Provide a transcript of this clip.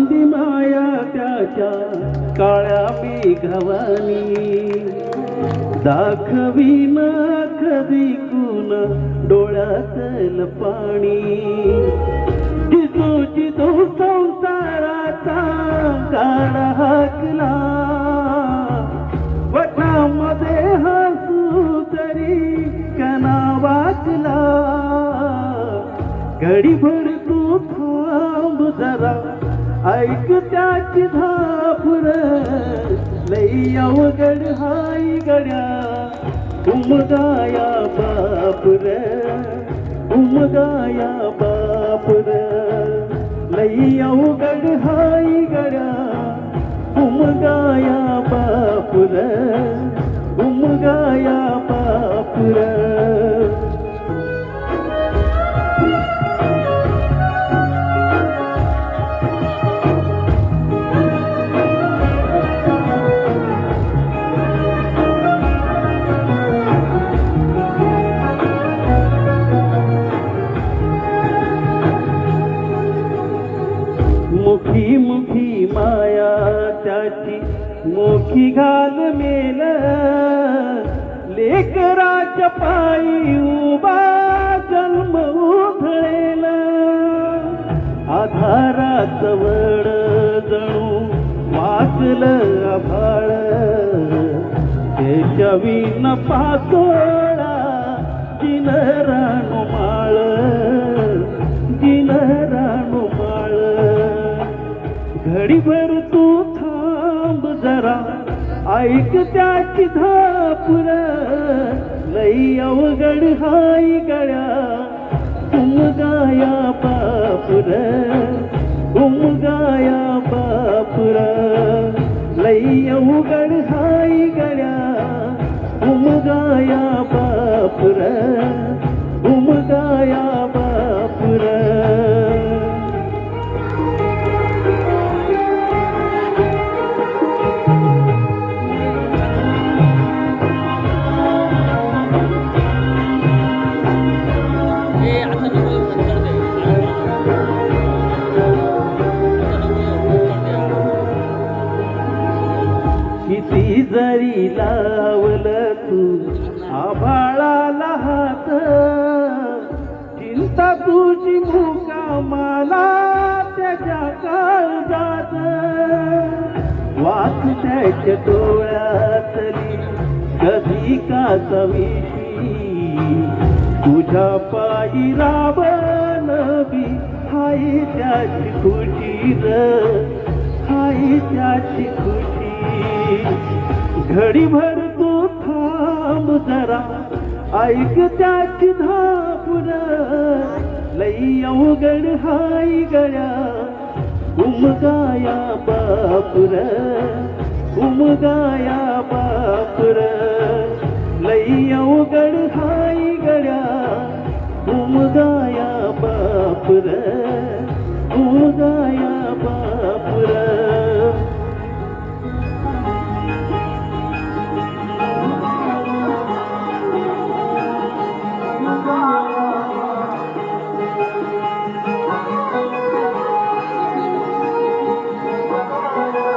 माया त्याच्या काळ्या मेघवानी. दाखवीन कधी कुण डोळ्यातल पाणी. जितो जितो संसाराचा काळा हाकला. वटामध्ये हसू तरी कना वाचला. घडीभर तू ऐक त्याची धापुर लई अवघड हाय गड्या. उमगाया बापुर. उमगाया बापुर. लई अवघड हाय गड्या. उमगाया बापुर. मुखी मुखी माया त्याची मुखी घाल मेल. लेकराच्या पायी उभा जन्म उधळेल. आधाराच वड जणू वाचल आभाळ. त्याच्या विन पातोळा जिन राणू जरा ऐक त्याची धापुर. लई अवघड हाय गळ्या उमगाया बापुर. उमगाया बापुर. लई अवघड हाय गळ्या गाया बापुर. तुझी मुका मला त्याच्या काळजात वाच त्याच्या डोळ्यातली कधी का सविशी. तुझ्या पायी राब नवी हाय त्याची खुशी र. हाय त्याची खुशी. घडीभर तू थांब जरा ऐक त्याची धापुर लई अवघड हाय गळ्या उमगाया बापुर उमगाया बापुर लई अवघड हाय